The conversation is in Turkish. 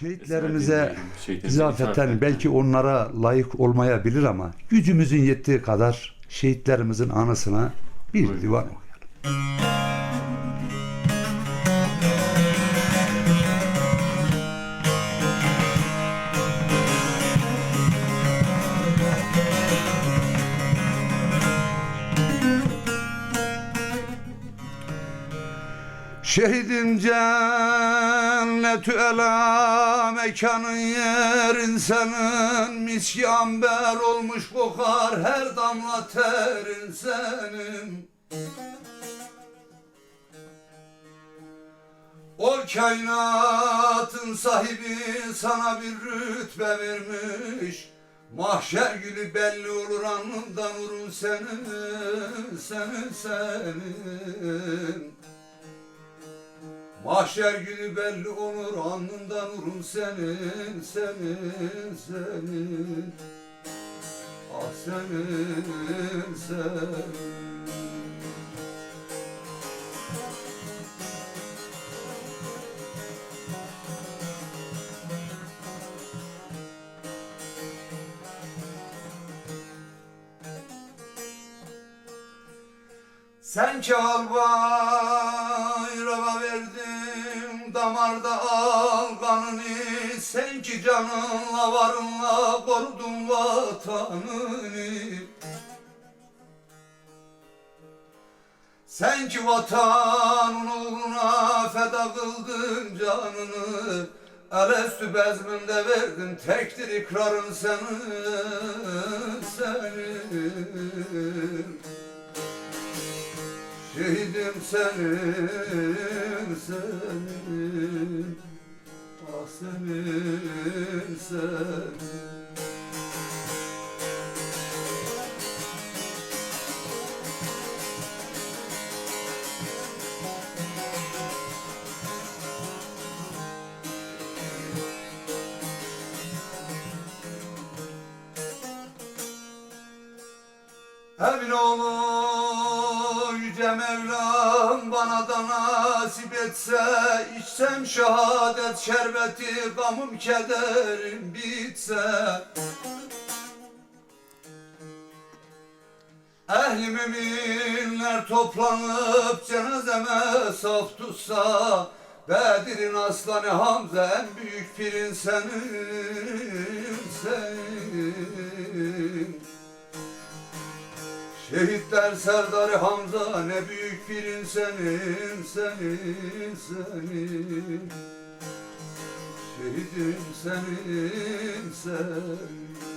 Şehitlerimize izafeten ithafen. belki onlara layık olmayabilir ama gücümüzün yettiği kadar şehitlerimizin anısına bir divan okuyalım. Şehidin cennetü ela mekanın yerin senin Miski amber olmuş kokar her damla terin senin O kainatın sahibi sana bir rütbe vermiş. Mahşer günü belli olur alnından vurun senin, senin, senin Mahşer günü belli olur alnından vurun senin, senin, senin. Ah senin, senin. Sen ki al bayrağa verdim damarda al kanını Sen ki canınla varınla korudun vatanını Sen ki vatanın uğruna feda kıldın canını Elestü bezminde verdin tektir ikrarın senin, senin Şehidim senin, senin Ah senin, senin. Emin oğlu yüce Mevlam bana da nasip etse içsem şehadet şerbeti gamım kederim bitse. Ehli müminler toplanıp cenazeme saf tutsa Bedir'in aslanı Hamza en büyük pirin senin, senin Şehitler Serdarı Hamza ne büyük pirin senin, senin, senin. Şehidim senin, senin